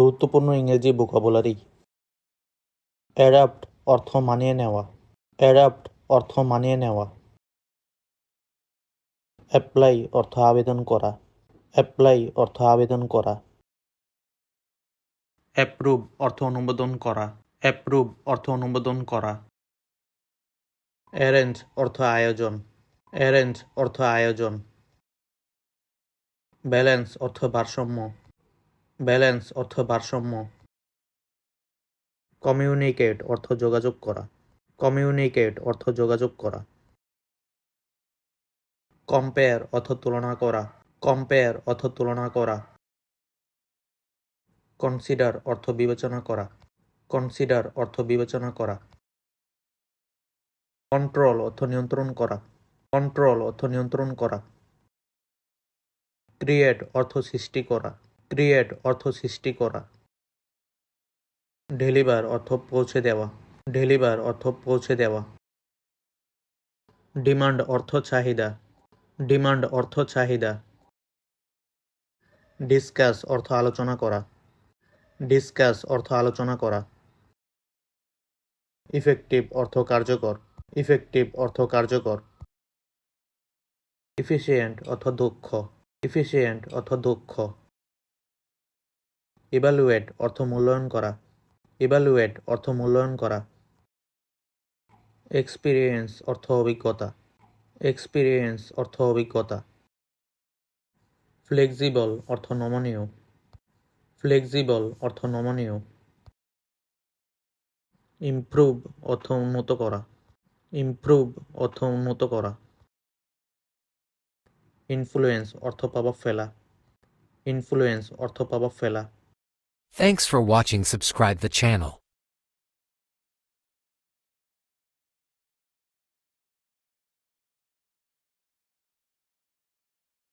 গুরুত্বপূর্ণ ইংরেজি vocabulary adapt অর্থ মানিয়ে নেওয়া। অ্যাডাপ্ট অর্থ মানিয়ে নেওয়া। অ্যাপ্লাই অর্থ আবেদন করা। অ্যাপ্লাই অর্থ আবেদন করা। অ্যাপ্রুভ অর্থ অনুমোদন করা। অ্যাপ্রুভ অর্থ অনুমোদন করা। অ্যারেঞ্জ অর্থ আয়োজন। অ্যারেঞ্জ অর্থ আয়োজন। ব্যালেন্স অর্থ ভারসাম্য। ব্যালেন্স অর্থ ভারসাম্য। কমিউনিকেট অর্থ যোগাযোগ করা। কমিউনিকেট অর্থ যোগাযোগ করা। কম্পেয়ার অর্থ তুলনা করা। কম্পেয়ার অর্থ তুলনা করা। কনসিডার অর্থ বিবেচনা করা। কনসিডার অর্থ বিবেচনা করা। কন্ট্রোল অর্থ নিয়ন্ত্রণ করা। কন্ট্রোল অর্থ নিয়ন্ত্রণ করা। ক্রিয়েট অর্থ সৃষ্টি করা। ক্রিয়েট অর্থ সৃষ্টি করা। ডেলিভার অর্থ পৌঁছে দেওয়া। ডেলিভার অর্থ পৌঁছে দেওয়া। ডিমান্ড অর্থ চাহিদা। ডিমান্ড অর্থ চাহিদা। ডিসকাস অর্থ আলোচনা করা। ডিসকাস অর্থ আলোচনা করা। ইফেক্টিভ অর্থ কার্যকর। ইফেক্টিভ অর্থ কার্যকর। ইফিসিয়েন্ট অর্থ দক্ষ। ইফিসিয়েন্ট অর্থ দক্ষ। ইভালুয়েট অর্থ মূল্যায়ন করা। ইভালুয়েট অর্থ মূল্যায়ন করা। এক্সপিরিয়েন্স অর্থ অভিজ্ঞতা। এক্সপিরিয়েন্স অর্থ অভিজ্ঞতা। ফ্লেক্সিবল অর্থ নমনীয়। ফ্লেক্সিবল অর্থ নমনীয়। ইমপ্রুভ অর্থ উন্নত করা। ইমপ্রুভ অর্থ উন্নত করা। ইনফ্লুয়েন্স অর্থ প্রভাব ফেলা। ইনফ্লুয়েন্স অর্থ প্রভাব ফেলা। Thanks for watching subscribe the channel.